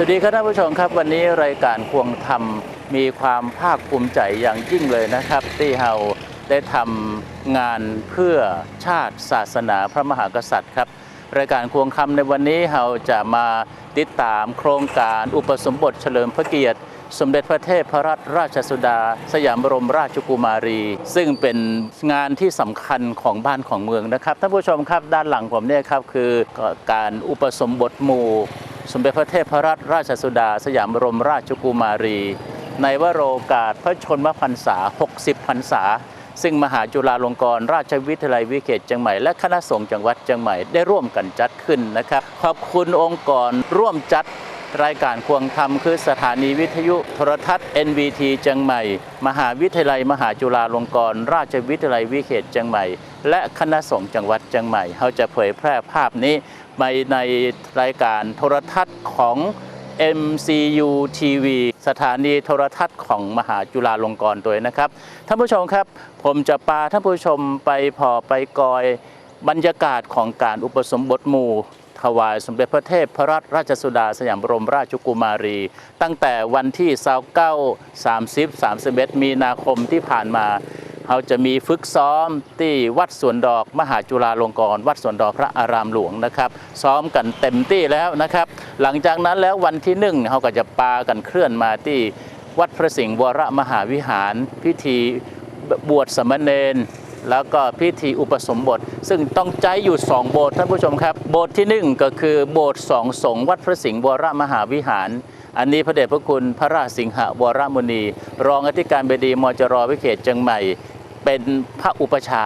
สวัสดีครับท่านผู้ชมครับวันนี้รายการควงธรรมมีความภาคภูมิใจอย่างยิ่งเลยนะครับ ที่เราได้ทำงานเพื่อชาติศาสนาพระมหากษัตริย์ครับรายการควงคำในวันนี้เราจะมาติดตามโครงการอุปสมบทเฉลิมพระเกียรติ สมเด็จพระเทพพรัตนราชสุดา สยามบรมราชกุมารี ซึ่งเป็นงานที่สำคัญของบ้านของเมืองนะครับท่านผู้ชมครับด้านหลังผมเนี่ยครับคือการอุปสมบทหมู่ สมเด็จพระเทพรัตนราชสุดา สยามบรมราชกุมารี ในวโรกาสพระชนมพรรษา 60 พรรษา ซึ่งมหาจุฬาลงกรณราชวิทยาลัยวิเขตเชียงใหม่และคณะสงฆ์จังหวัดเชียงใหม่ได้ร่วมกันจัดขึ้นนะครับ ขอบคุณองค์กรร่วมจัด รายการควงธรรมคือสถานีวิทยุโทรทัศน์ NVT เชียงใหม่ มหาวิทยาลัย มหาจุฬาลงกรณราชวิทยาลัยวิเขตเชียงใหม่ และคณะสงฆ์จังหวัดเชียงใหม่เขาจะเผยแพร่ภาพนี้ไปในรายการโทรทัศน์ของ MCU TV สถานีโทรทัศน์ของมหาจุฬาลงกรณ์ตัวนะครับท่านผู้ชมครับ ผมจะพาท่านผู้ชมไปพอไปกอยบรรยากาศของการอุปสมบทหมู่ ถวายสมเด็จพระเทพพระรัตนราชสุดาสยามบรมราชกุมารี ตั้งแต่วันที่29 30 31 มีนาคมที่ผ่านมาเขาจะมีฝึกซ้อมที่วัดสวนดอกมหาจุฬาลงกรณ์วัดสวนดอกพระอารามหลวงนะครับ ซ้อมกันเต็มที่แล้วนะครับ หลังจากนั้นแล้ววันที่หนึ่งเขาก็จะปากันเคลื่อนมาที่วัดพระสิงห์วรมหาวิหารพิธีบวชสามเณร แล้วก็พิธีอุปสมบท ซึ่งต้องใจอยู่ 2 โบสถ์ท่านผู้ชมครับ โบสถ์ที่ 1 ก็คือโบสถ์สองสงฆ์วัดพระสิงห์วรมหาวิหาร อันนี้พระเดชพระคุณพระราชสิงหวรมุนี รองอธิการบดีมจรวิเขตเชียงใหม่ เป็นพระอุปชา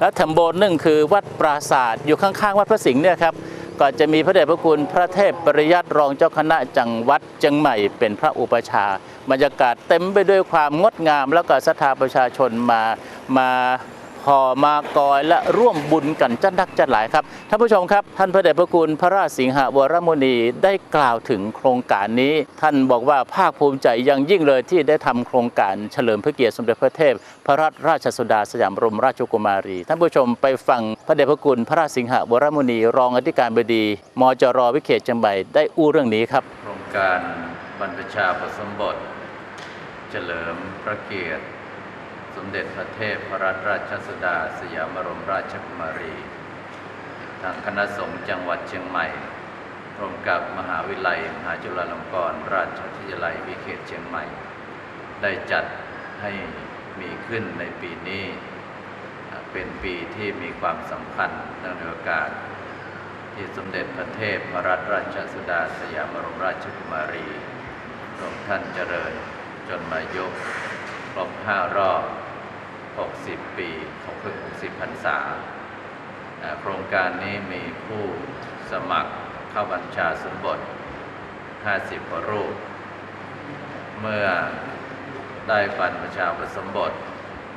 และแถมโบสถ์หนึ่งคือวัดปราศาสตร์อยู่ข้างๆ วัดพระสิงห์เนี่ยครับก็จะมีพระเดชพระคุณพระเทพปริยัติรองเจ้าคณะจังหวัดเชียงใหม่เป็นพระอุปชาบรรยากาศเต็มไปด้วยความงดงาม แล้วก็ศรัทธาประชาชนมามา ห่อมากอยและร่วมบุญกันจัดนักจัดหลายครับท่านผู้ชมครับ ท่านพระเดชพระคุณพระราชสิงหวรมุนีได้กล่าวถึงโครงการนี้ ท่านบอกว่าภาคภูมิใจอย่างยิ่งเลยที่ได้ทำโครงการเฉลิมพระเกียรติสมเด็จพระเทพ พระรัตนราชสุดาสยามรมราชกุมารี ท่านผู้ชมไปฟังพระเดชพระคุณพระราชสิงหวรมุนี รองอธิการบดีมจรวิเขตจังใบได้อู้เรื่องนี้ครับ โครงการบรรพชาผสมบท เฉลิมพระเกียรติ สมเด็จพระเทพพระรัตนราชสุดา สยามบรมราชกุมารี ทางคณะสงฆ์จังหวัดเชียงใหม่ร่วมกับมหาวิทยาลัยมหาจุฬาลงกรณราชวิทยาลัยวิเขตเชียงใหม่ ได้จัดให้มีขึ้นในปีนี้ เป็นปีที่มีความสำคัญเนื่องในโอกาส ที่สมเด็จพระเทพพระรัตนราชสุดา สยามบรมราชกุมารีทรงท่านเจริญจนมายกครบห้ารอบ 60 ปี 60 พรรษาอ่าโครงการนี้มีผู้สมัครเข้าบัญชาสมบท 50กว่ารูป เมื่อได้บรรพชาอุปสมบท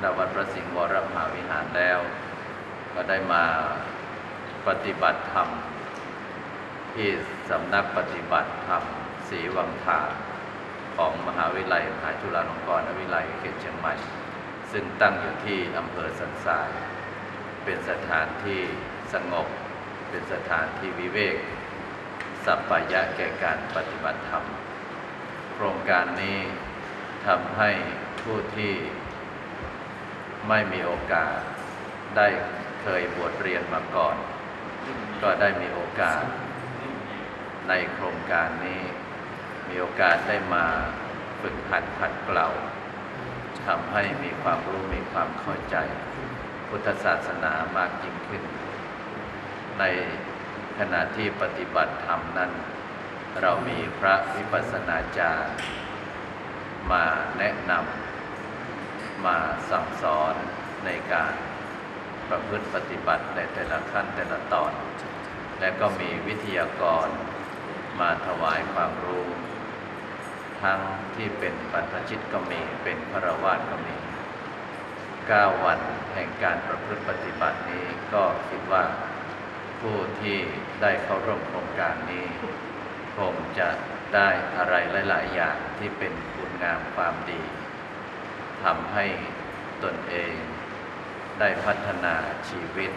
ณวัดพระสิงห์วรมหาวิหารแล้ว ก็ได้มาปฏิบัติธรรม ที่สำนักปฏิบัติธรรมศรีวังคาของมหาวิทยาลัยมหาจุฬาลงกรณ์วิทยาลัยเขตเชียงใหม่ ซึ่งตั้งอยู่ที่อำเภอสันทราย เป็นสถานที่สงบ เป็นสถานที่วิเวก สัปปายะแก่การปฏิบัติธรรม โครงการนี้ทำให้ผู้ที่ไม่มีโอกาสได้เคยบวชเรียนมาก่อน ก็ได้มีโอกาส ในโครงการนี้ มีโอกาสได้มาฝึกหัดขัดเกลา ทำให้มีความรู้มีความเข้าใจ พุทธศาสนามากยิ่งขึ้น ในขณะที่ปฏิบัติธรรมนั้น เรามีพระวิปัสสนาจารย์มาแนะนำมาสั่งสอนในการประพฤติปฏิบัติในแต่ละขั้นแต่ละตอน และก็มีวิทยากรมาถวายความรู้ ทั้งที่เป็นบรรพชิตก็มีเป็นพระวาสก็มี 9 วันแห่งการประพฤติปฏิบัตินี้ก็คิดว่าผู้ที่ได้เข้าร่วมโครงการนี้คงจะได้อะไรหลาย ๆ อย่างที่เป็นคุณงามความดีทำให้ตนเองได้พัฒนาชีวิต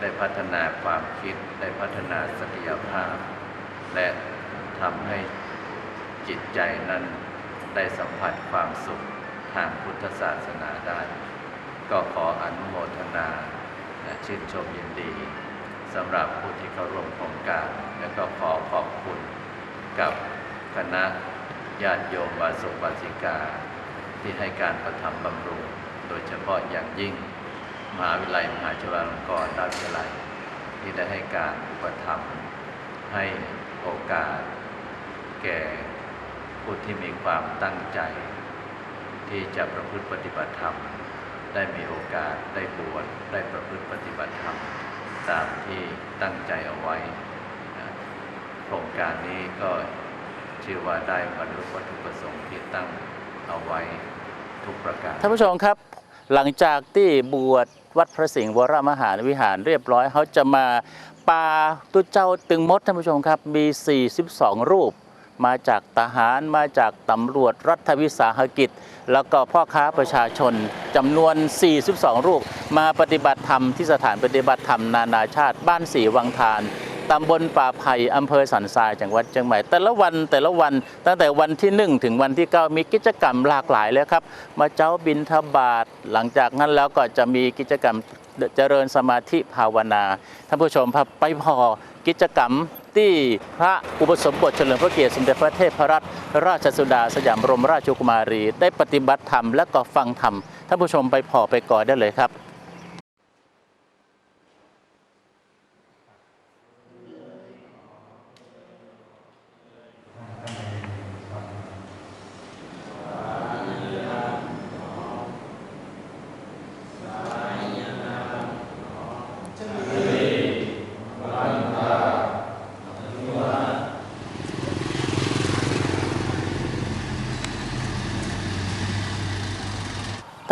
ได้พัฒนาความคิด ได้พัฒนาศักยภาพ และทำให้ จิตใจนั้นได้สัมผัสความสุขทางพุทธศาสนาได้ ก็ขออนุโมทนาและชื่นชมยินดีสำหรับผู้ที่เข้าร่วมโครงการ และก็ขอขอบคุณกับคณะญาติโยมวาสุวาสิกา ที่ให้การประทำบำรุง โดยเฉพาะอย่างยิ่ง มหาวิทยาลัยมหาจุฬาลงกรณราชวิทยาลัย ที่ได้ให้การอุปถัมภ์ให้โอกาส แก่ ผู้ที่มีความตั้งใจ ที่จะประพฤติปฏิบัติธรรม ได้มีโอกาสได้บวชได้ประพฤติปฏิบัติธรรม ตามที่ตั้งใจเอาไว้โครงการนี้ก็ชื่อว่าได้บรรลุวัตถุประสงค์ที่ตั้งเอาไว้ทุกประการท่านผู้ชมครับหลังจากที่บวชวัดพระสิงห์วรมหาวิหารเรียบร้อย เขาจะมาปาตุเจ้าตึงมดท่านผู้ชมครับ มี 42 รูป มาจากทหารมาจากตำรวจรัฐวิสาหกิจ แล้วก็พ่อค้าประชาชนจำนวน 42 รูป มาปฏิบัติธรรมที่สถานปฏิบัติธรรมนานาชาติบ้านสีวังทานตำบลป่าไผ่อำเภอสันทรายจังหวัดเชียงใหม่ แต่ละวันแต่ละวันตั้งแต่วันที่ 1 ถึงวันที่ 9 มีกิจกรรมหลากหลายเลยครับ มาเจ้าบินทบาทหลังจากนั้นแล้วก็จะมีกิจกรรมเจริญสมาธิภาวนาท่านผู้ชมครับไปพอกิจกรรม ที่พระอุปสมบทเฉลิมพระเกียรติสมเด็จพระเทพรัตนราชสุดาสยามบรมราชกุมารี ได้ปฏิบัติธรรมและก็ฟังธรรมท่านผู้ชมไปพอไปก่อได้เลยครับ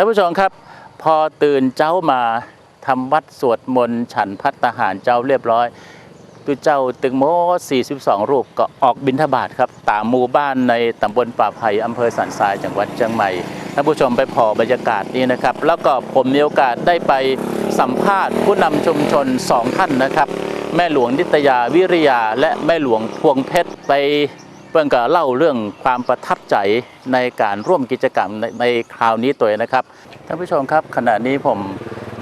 านผู้ชมครับ พอตื่นเจ้ามาทำวัดสวดมนต์ฉันพัตตาหารเจ้าเรียบร้อยตุเจ้าตึงโม42 รูปก็ออกบิณฑบาตครับตามหมู่บ้านในตำบลป่าไผ่อำเภอสันทรายจังหวัดเชียงใหม่ท่านผู้ชมไปพอบรรยากาศนี้นะครับ แล้วก็ผมมีโอกาสได้ไปสัมภาษณ์ผู้นำชุมชนสองท่านนะครับ แม่หลวงนิตยาวิริยาและแม่หลวงพวงเพชรไป เพื่อนก็เล่าเรื่องความประทับใจในการร่วมกิจกรรมในในคราวนี้ตัวนะครับท่านผู้ชมครับ ขณะนี้ผม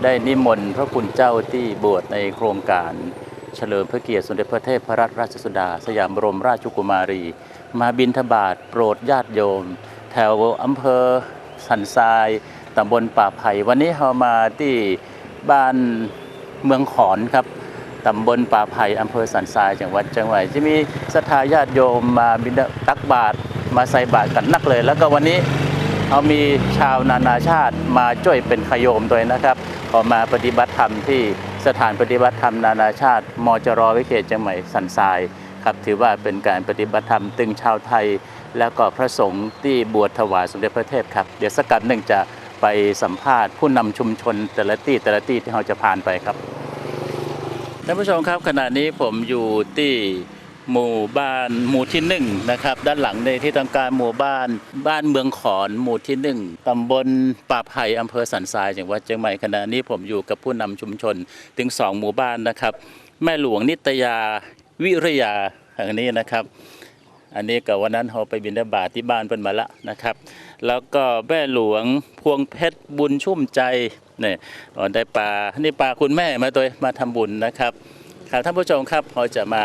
ได้นิมนต์พระคุณเจ้าที่บวชในโครงการเฉลิมพระเกียรติสมเด็จพระเทพรัตนราชสุดา สยามบรมราชกุมารี มาบิณฑบาตโปรดญาติโยม แถวอำเภอสันทรายตำบลป่าไผ่วันนี้เรามาที่บ้านเมืองขอนครับ ตำบลป่าไผ่อำเภอสันทรายจังหวัดเชียงใหม่จะมีศรัทธาญาติโยมมาบิณฑตักบาตรมาใส่บาตรกันนักเลย แล้วก็วันนี้เอามีชาวนานาชาติมาช่วยเป็นขโยมด้วยนะครับขอมาปฏิบัติธรรมที่สถานปฏิบัติธรรมนานาชาติมจรวิเขตเชียงใหม่สันทรายครับถือว่าเป็นการปฏิบัติธรรมตึงชาวไทย แล้วก็พระสงฆ์ที่บวชถวายสมเด็จพระเทพครับ เดี๋ยวสักกันหนึ่งจะไปสัมภาษณ์ผู้นำชุมชนแต่ละที่แต่ละที่ที่เราจะผ่านไปครับ ท่านผู้ชมครับขณะนี้ผมอยู่ที่หมู่บ้านหมู่ที่หนึ่งนะครับ ด้านหลังในที่ทาการหมู่บ้านบ้านเมืองขอนหมู่ที่หนึ่งตำบลป่าไผ่อำเภอสันทรายจังหวัดเชียงใหม่ขณะนี้ผมอยู่กับผู้นำชุมชนถึงสองหมู่บ้านนะครับ แม่หลวงนิตยาวิริยาแห่งนี้นะครับ อันนี้กับวันนั้นเราไปบินบาตที่บ้านเป็นมาละนะครับ แล้วก็แม่หลวงพวงเพชรบุญชุ่มใจเนี่ยอ๋อได้ปลานี่ปลาคุณแม่มาตัวมาทำบุญนะครับครับท่านผู้ชมครับเราจะมา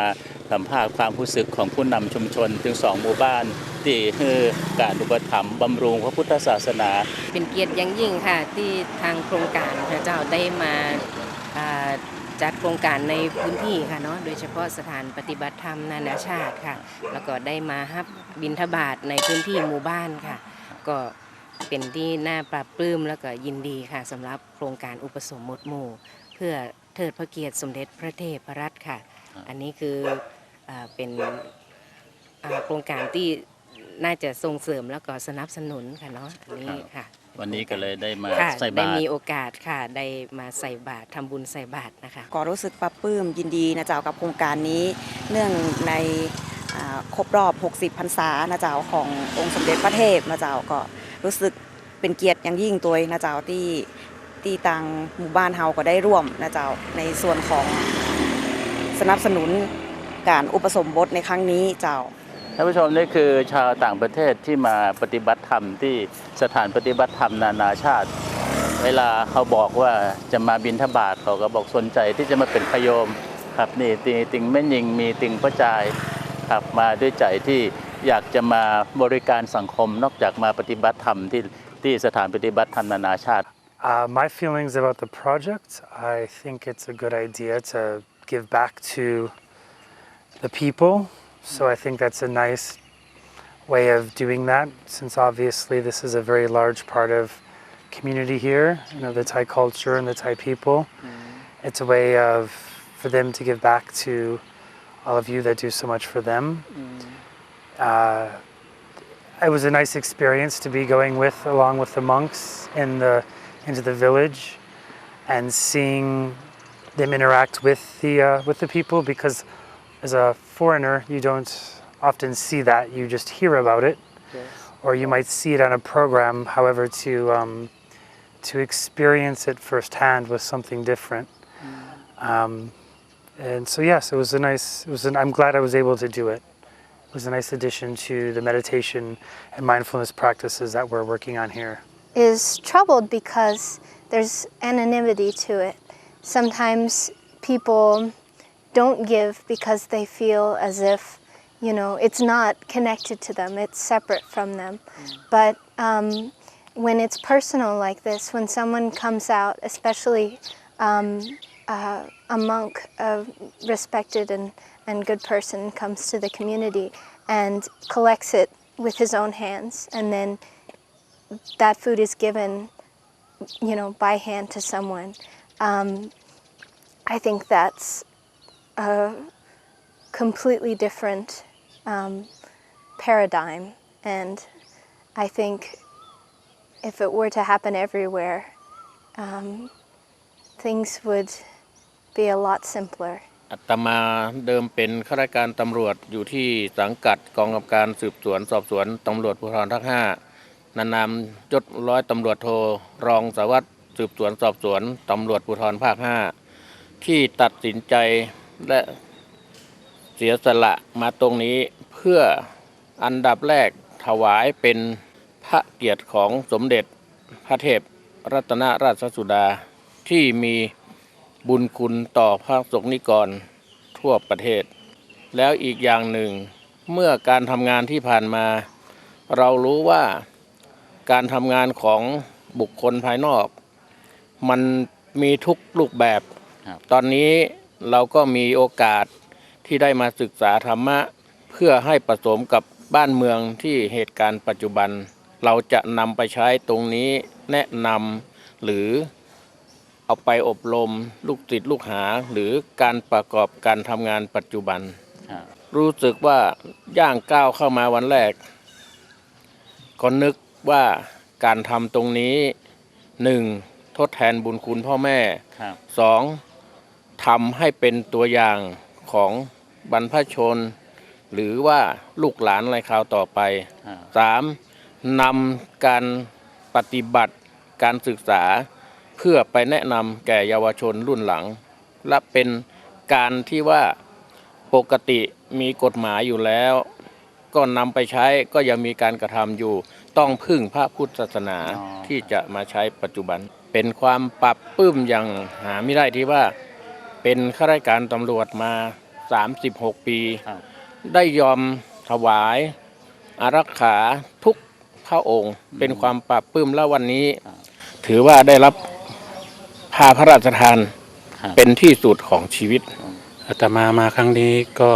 สัมภาษณ์ความรู้สึกของผู้นำชุมชนถึงสองหมู่บ้านที่คือการอุปถัมภ์บำรุงพระพุทธศาสนา เป็นเกียรติอย่างยิ่งค่ะที่ทางโครงการพระเจ้าได้มาอ่าจัดโครงการในพื้นที่ค่ะเนาะโดยเฉพาะสถานปฏิบัติธรรมนานาชาติค่ะ แล้วก็ได้มาฮับบินทบาทในพื้นที่หมู่บ้านค่ะ ก็เป็นที่น่าปรับปลื้มแล้วก็ยินดีค่ะสำหรับโครงการอุปสมบทหมู่ เพื่อเทิดพระเกียรติสมเด็จพระเทพรัตน์ค่ะ อันนี้คืออาเป็นอ่าโครงการที่น่าจะส่งเสริมแล้วก็สนับสนุนค่ะเนาะอันนี้ค่ะ วันนี้ก็เลยได้มาค่ะใส่ได้บาตรมีโอกาสค่ะได้มาใส่บาตรทำบุญใส่บาตรนะคะก็รู้สึกปรับปลื้มยินดีนะเจ้ากับโครงการนี้ เนื่องในอ่า ครบรอบ 60 พรรษานะเจ้าขององค์สมเด็จพระเทพนะเจ้าก็รู้สึกเป็นเกียรติอย่างยิ่งตัวนะเจ้าที่ที่ทางหมู่บ้านเฮาก็ได้ร่วมนะเจ้าในส่วนของสนับสนุนการอุปสมบทในครั้งนี้เจ้าท่านผู้ชมนี่คือชาวต่างประเทศที่มาปฏิบัติธรรมที่สถานปฏิบัติธรรมนานาชาติ เวลาเขาบอกว่าจะมาบินทบาทเขาก็บอกสนใจที่จะมาเป็นพยมครับนี่ติติงแม่ยิงมีติงพระจาย ครับมาด้วยใจที่อยากจะมาบริการสังคมนอกจากมาปฏิบัติธรรมที่ที่สถานปฏิบัติธรรมนานาชาติ Uh, my feelings about the project, I think it's a good idea to give back to the people. So I think that's a nice way of doing that, since obviously this is a very large part of community here, you know, the Thai culture and the Thai people. It's a way of for them to give back to all of you that do so much for them. Uh, it was a nice experience to be going with along with the monks in the into the village and seeing them interact with the uh, with the people because as a foreigner you don't often see that. You just hear about it. Or you might see it on a program however to um, to experience it firsthand was something different. Um, and so yes it was a nice it was an, I'm glad I was able to do it it was a nice addition to the meditation and mindfulness practices that we're working on here is troubled because there's anonymity to it. Sometimes people don't give because they feel as if, you know, it's not connected to them, it's separate from them. But um, when it's personal like this, when someone comes out, especially um, uh, a monk, a respected and, and good person, comes to the community and collects it with his own hands and then that food is given, you know, by hand to someone. Um, I think that's a completely different um, paradigm, and I think if it were to happen everywhere, um, things would be a lot simpler. อัตมาเดิมเป็นข้าราชการตำรวจอยู่ที่สังกัดกองกำกับการสืบสวนสอบสวนตำรวจภูธรภาคห้านานามยศร้อยตำรวจโทรองสารวัสดิ์สืบสวนสอบสวนตำรวจภูธรภาคห้าที่ตัดสินใจและเสียสละมาตรงนี้เพื่ออันดับแรกถวายเป็นพระเกียรติของสมเด็จพระเทพรัตนราชสุดาที่มี บุญคุณต่อพระสงฆ์นิกรทั่วประเทศ แล้วอีกอย่างหนึ่ง เมื่อการทำงานที่ผ่านมา เรารู้ว่าการทำงานของบุคคลภายนอก มันมีทุกรูปแบบครับตอนนี้เราก็มีโอกาสที่ได้มาศึกษาธรรมะ เพื่อให้ผสมกับบ้านเมืองที่เหตุการณ์ปัจจุบัน เราจะนำไปใช้ตรงนี้แนะนำหรือ เอาไปอบรมลูกติดลูกหาหรือการประกอบการทำงานปัจจุบันครับรู้สึกว่าย่างก้าวเข้ามาวันแรก ก็นึกว่าการทำตรงนี้หนึ่งทดแทนบุญคุณพ่อแม่ครับสองทำให้เป็นตัวอย่างของบรรพชน หรือว่าลูกหลานอะไรคราวต่อไปครับสามนำการปฏิบัติการศึกษา เพื่อไปแนะนำแก่เยาวชนรุ่นหลัง และเป็นการที่ว่าปกติมีกฎหมายอยู่แล้ว ก็นำไปใช้ก็ยังมีการกระทำอยู่ ต้องพึ่งพระพุทธศาสนาอ๋อที่จะมาใช้ปัจจุบัน เป็นความปรับปลื้มอย่างหาไม่ได้ที่ว่า เป็นข้าราชการตำรวจมา 36 ปีครับได้ยอมถวายอารักขาทุกพระองค์ เป็นความปรับปลื้มแล้ววันนี้ ถือว่าได้รับ พาพระราชทานครับ เป็นที่สุดของชีวิต อาตมามาครั้งนี้ก็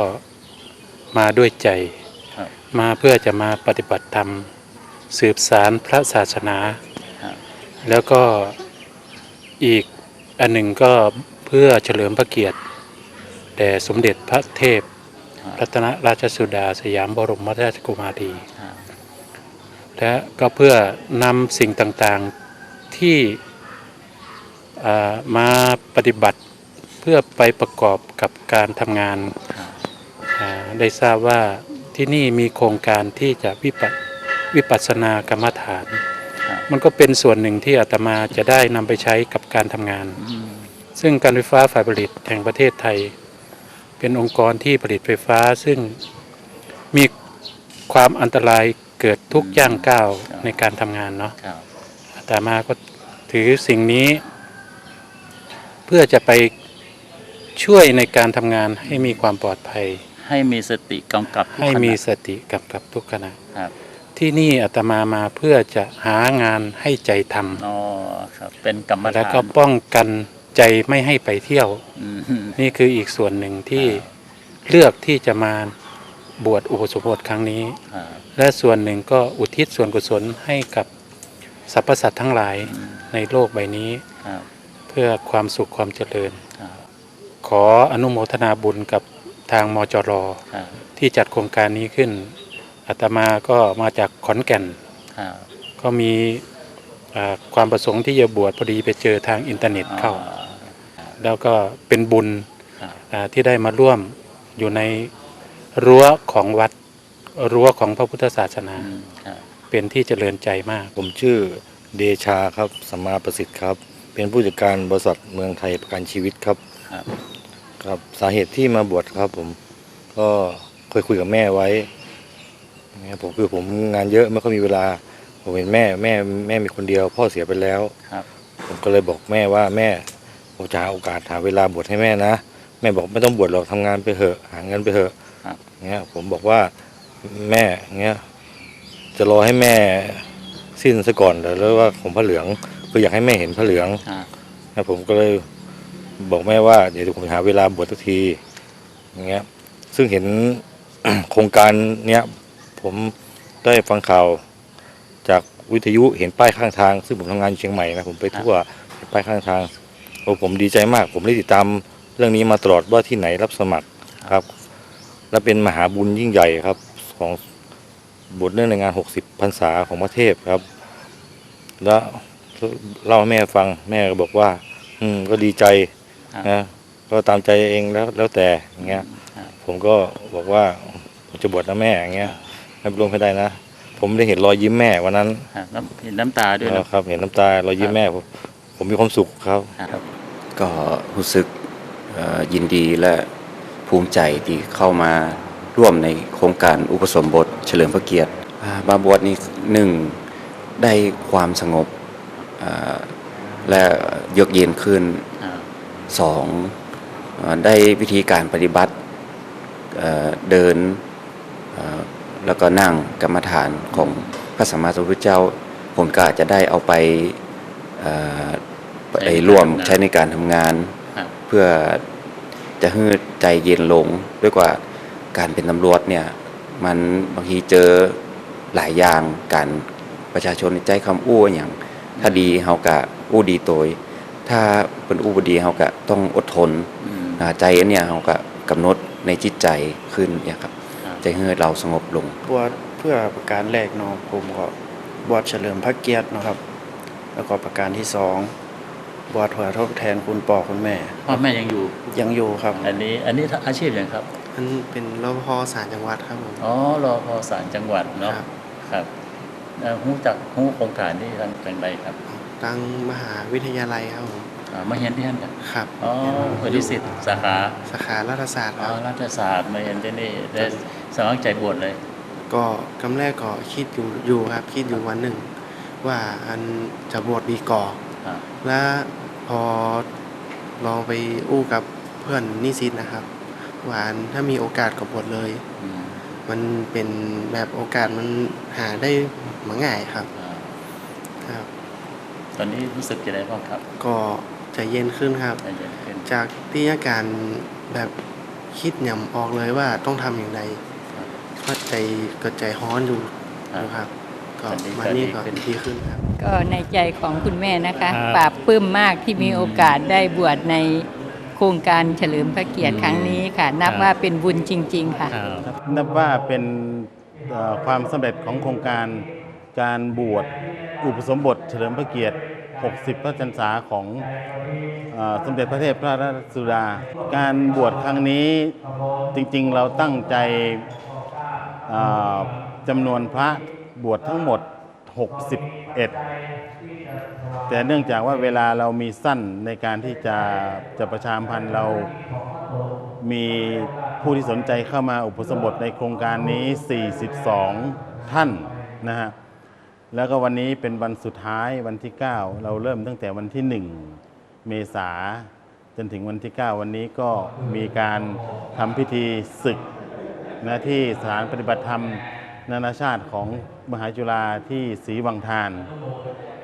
มาด้วยใจ ครับมาเพื่อจะมาปฏิบัติธรรม สืบสารพระศาสนา ครับ แล้วก็อีกอันหนึ่งก็เพื่อเฉลิมพระเกียรติแด่สมเด็จพระเทพครับรัตนราชสุดาสยามบรมราชกุมารีครับและก็เพื่อนำสิ่งต่างๆที่อ่า มาปฏิบัติเพื่อไปประกอบกับการทำงานครับอ่าได้ทราบว่าที่นี่มีโครงการที่จะวิปัสวิปัสสนากรรมฐานครับมันก็เป็นส่วนหนึ่งที่อาตมาจะได้นำไปใช้กับการทำงานอืมซึ่งการไฟฟ้าฝ่ายผลิตแห่งประเทศไทย เป็นองค์กรที่ผลิตไฟฟ้าซึ่งมีความอันตรายเกิดทุกย่างก้าวครับในการทำงานเนาะครับอาตมาก็ถือสิ่งนี้เพื่อจะไปช่วยในการทำงานให้มีความปลอดภัย ให้มีสติกำกับทุกให้ขณะมีสติกำกับทุกขณะครับที่นี่อาตมามาเพื่อจะหางานให้ใจทอ๋อครับเป็นกรรมำแล้วฐานก็ป้องกันใจไม่ให้ไปเที่ยว อืมนี่คืออีกส่วนหนึ่งที่เลือกที่จะมาบวชอุปสมบทครั้งนี้ ครับและส่วนหนึ่งก็อุทิศส่วนกุศลให้กับสรรพสัตว์ทั้งหลายอืมในโลกใบนี้ ครับ เพื่อความสุขความเจริญครับขออนุโมทนาบุญกับทางมจรครับที่จัดโครงการนี้ขึ้นอาตมาก็มาจากขอนแก่นครับก็มีอ่าความประสงค์ที่จะบวชพอดีไปเจอทางอินเทอร์เน็ตเข้าอ๋อแล้วก็เป็นบุญครับอ่าที่ได้มาร่วมอยู่ในรั้วของวัดรั้วของพระพุทธศาสนาอืมครับเป็นที่เจริญใจมาก ผมชื่อเดชาครับสัมมาประสิทธิ์ครับ เป็นผู้จัดการบริษัทเมืองไทยประกันชีวิตครับ ครับ ครับสาเหตุที่มาบวชครับผม ก็เคยคุยกับแม่ไว้เนี่ยผมคือผมงานเยอะไม่ค่อยมีเวลา ผมเห็นแม่แม่แม่มีคนเดียว พ่อเสียไปแล้ว ครับ ผมก็เลยบอกแม่ว่าแม่ผมจะหาโอกาสหาเวลาบวชให้แม่นะแม่บอกไม่ต้องบวชหรอกทำงานไปเถอะหาเงินไปเถอะครับ เงี้ยผมบอกว่าแม่เงี้ยจะรอให้แม่สิ้นซะก่อนแต่แล้วว่าผมพระเหลือง คืออยากให้แม่เห็นพระเหลืองครับนะผมก็เลยบอกแม่ว่าเดี๋ยวผมหาเวลาบวชสักทีอย่างเงี้ยซึ่งเห็นโครงการเนี้ยผมได้ฟังข่าวจากวิทยุเห็นป้ายข้างทาง ซึ่งผมทำงานอยู่เชียงใหม่นะผมไปทั่วเห็นป้ายข้างทางโอ้ผมดีใจมาก ผมได้ติดตามเรื่องนี้มาตลอดว่าที่ไหนรับสมัครครับ และเป็นมหาบุญยิ่งใหญ่ครับของบทเนื่องในงาน 60พรรษาของพระเทพครับ แล้ว เล่าให้แม่ฟัง แม่ก็บอกว่า อืมก็ดีใจครับนะก็ตามใจเองแล้วแล้วแต่อย่างเงี้ยครับผมก็บอกว่าผมจะบวชนะแม่อย่างเงี้ยให้ร่วมให้ได้นะผมได้เห็นรอยยิ้มแม่วันนั้นครับน้ำเห็นน้ำตาด้วยนะครับ เห็นน้ำตารอยยิ้มแม่ผมผมมีความสุขครับครับ ก็รู้สึกเอ่อยินดีและภูมิใจที่เข้ามาร่วมในโครงการอุปสมบทเฉลิมพระเกียรติอ่าบาบวชนี่หนึ่งได้ความสงบอ่า และเยือกเย็นขึ้นครับสองเอ่อได้วิธีการปฏิบัติเอ่อเดินเอ่อแล้วก็นั่งกรรมฐานของพระสัมมาสัมพุทธเจ้า ผมก็อาจจะได้เอาไปเอ่อไปร่วมใช้ในการทำงานครับเพื่อจะให้ใจเย็นลงด้วยกว่าการเป็นตำรวจเนี่ยมันบางทีเจอหลายอย่างการประชาชนใจคำอู้อย่าง ถ้าดีเฮากะอู้ดีโตยถ้าเป็นอู้บ่ดีเฮากะต้องอดทนอืมอ่าใจอันเนี่ยเฮากะกำหนดในจิตใจขึ้นเนี่ยครับครับใจให้เราสงบลงบวชเพื่อประการแรกเนาะผมก็บวชเฉลิมพระเกียรติเนาะครับ แล้วก็ประการที่สองบวชเพื่อทดแทนคุณพ่อคุณแม่พ่อแม่ยังอยู่ยังอยู่ครับ อันนี้อันนี้อาชีพอย่างครับอันเป็นรปภสารจังหวัดครับผมอ๋อรอพอสารจังหวัดเนาะครับครับเอ่อ หูจักหูโครงการนี่ทางจังใดครับตั้งมหาวิทยาลัยครับผมอ่ามาเห็นที่นั่นกันครับอ๋อพอดีสิทธิ์สาขาสาขารัฐศาสตร์อ๋คอรับรัฐศาสตร์มาเห็นที่นี่ได้สมัครใจบวชเลย ก็กำแรกก็คิดอยู่อยู่ครับคิดอยู่วันหนึ่ง ว่าอันจะบวชดีก่อครับและพอลองไปอู้กับเพื่อนนิสิตนะครับว่าอันถ้ามีโอกาสก็บวชเลยอืมมันเป็นแบบโอกาสมันหาได้ มาง่ายครับอ่าครับ ตอนนี้รู้สึกจะได้บ้างครับ ก็ใจเย็นขึ้นครับ ใจเย็นขึ้นจากที่อาการแบบคิดหย่ำออกเลยว่าต้องทำอย่างไรครับก็ใจก็ใจฮ้อนอยู่ครับนะครับก็ตอนนี้มาก็นี่ดีก็ขึ้นดีขึ้นครับ ก็ในใจของคุณแม่นะคะครับปราบปลื้มมากที่มีอืมโอกาสได้บวชในโครงการเฉลิมพระเกียรติอืมครั้งนี้ค่ะนับครับว่าเป็นบุญจริง ๆ ค่ะครับนับว่าเป็นเอ่อความสำเร็จของโครงการ การบวชอุปสมบทเฉลิมพระเกียรติ 60 พระพรรษาของอสมเด็จพระเทพพระราชสุดา การบวชครั้งนี้จริงๆเราตั้งใจจำนวนพระบวชทั้งหมด 61 แต่เนื่องจากว่าเวลาเรามีสั้นในการที่จะจะประชามพันธ์เรามีผู้ที่สนใจเข้ามาอุปสมบทในโครงการนี้ 42 ท่านนะฮะ แล้วก็วันนี้เป็นวันสุดท้ายวันที่ 9 เราเริ่มตั้งแต่วันที่ 1 เมษาจนถึงวันที่ 9 วันนี้ก็มีการทำพิธีศึกนะที่สถานปฏิบัติธรรมนานาชาติของมหาจุฬาที่ศรีวังทาน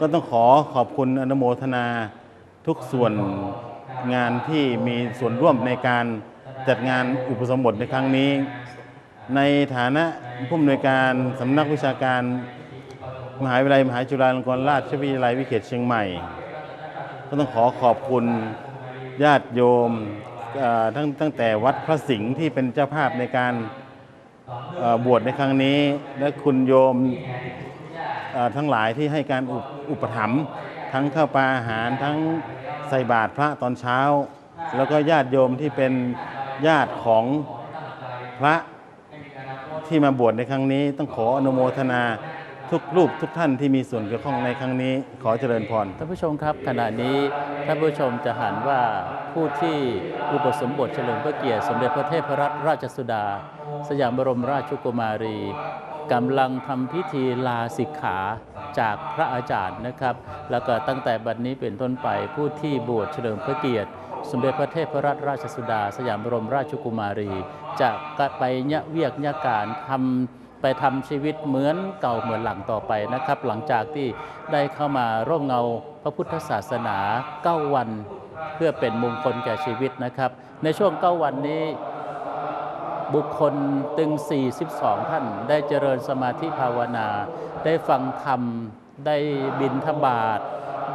ก็ต้องขอขอบคุณอนุโมทนาทุกส่วนงานที่มีส่วนร่วมในการจัดงานอุปสมบทในครั้งนี้ ในฐานะผู้อำนวยการสำนักวิชาการ มหาวิทยาลัยมหาจุฬาลงกรณราชวิทยาลัยวิเขตเชียงใหม่ ก็ต้องขอขอบคุณญาติโยมเอ่อตั้งตั้งแต่วัดพระสิงห์ที่เป็นเจ้าภาพในการบวชในครั้งนี้ และคุณโยมทั้งหลายที่ให้การออุปถัมภ์ทั้งข้าวปลาอาหารทั้งใส่บาตรพระตอนเช้า แล้วก็ญาติโยมที่เป็นญาติของพระที่มาบวชในครั้งนี้ ต้องขออนุโมทนา ทุกรูปทุกท่านที่มีส่วนเกี่ยวข้องในครั้งนี้ขอเจริญพรท่านผู้ชมครับ ขณะนี้ท่านผู้ชมจะหันว่าผู้ที่อุปสมบทเฉลิมพระเกียรติสมเด็จพระเทพรัตนราชสุดา สยามบรมราชกุมารีกำลังทำพิธีลาสิกขาจากพระอาจารย์นะครับ แล้วก็ตั้งแต่บัดนี้เป็นต้นไปผู้ที่บวชเฉลิมพระเกียรติ สมเด็จพระเทพรัตนราชสุดา สยามบรมราชกุมารี จะไปยะเวียกยะการทำ ไปทำชีวิตเหมือนเก่าเหมือนหลังต่อไปนะครับ หลังจากที่ได้เข้ามาร่วมเงาพระพุทธศาสนา 9 วัน เพื่อเป็นมงคลแก่ชีวิตนะครับ ในช่วง 9 วันนี้บุคคลตึง 42 ท่าน ได้เจริญสมาธิภาวนา ได้ฟังธรรม ได้บินทบาท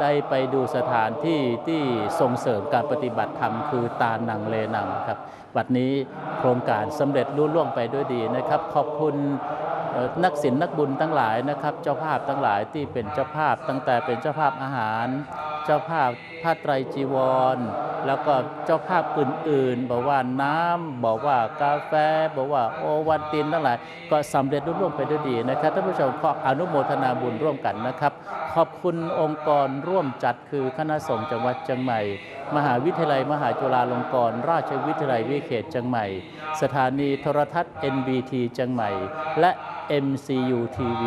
ได้ไปดูสถานที่ที่ส่งเสริมการปฏิบัติธรรมคือตานังเลนังครับบัดนี้โครงการสำเร็จรุ่ล่วงไปด้วยดีนะครับ ขอบคุณนักศิลป์นักบุญทั้งหลายนะครับ เจ้าภาพทั้งหลายที่เป็นเจ้าภาพตั้งแต่เป็นเจ้าภาพอาหาร เจ้าภาพผ้าไตรจีวร แล้วก็เจ้าภาพอื่นๆ บอกว่าน้ำบอกว่ากาแฟ บอกว่าโอวันตินทั้งหลายก็สำเร็จร่วงไปด้วยดีนะครับท่านผู้ชมขออนุโมทนาบุญร่วมกันนะครับ ขอบคุณองค์กรร่วมจัดคือคณะสงฆ์จังหวัดเชียงใหม่ มหาวิทยาลัย มหาจุฬาลงกรณราชวิทยาลัยวิเขตเชียงใหม่ สถานีโทรทัศน์ NBT เชียงใหม่ และ MCU TV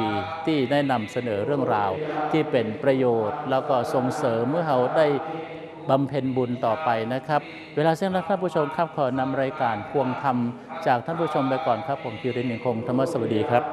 ที่ได้นำเสนอเรื่องราวที่เป็นประโยชน์ แล้วก็ส่งเสริมเมื่อเราได้บำเพ็ญบุญต่อไปนะครับ เวลาเส้นรักท่านผู้ชมครับขอนำรายการพวงธรรม จากท่านผู้ชมไปก่อนครับ ผมคิรินิคงธรรมสวัสดีครับ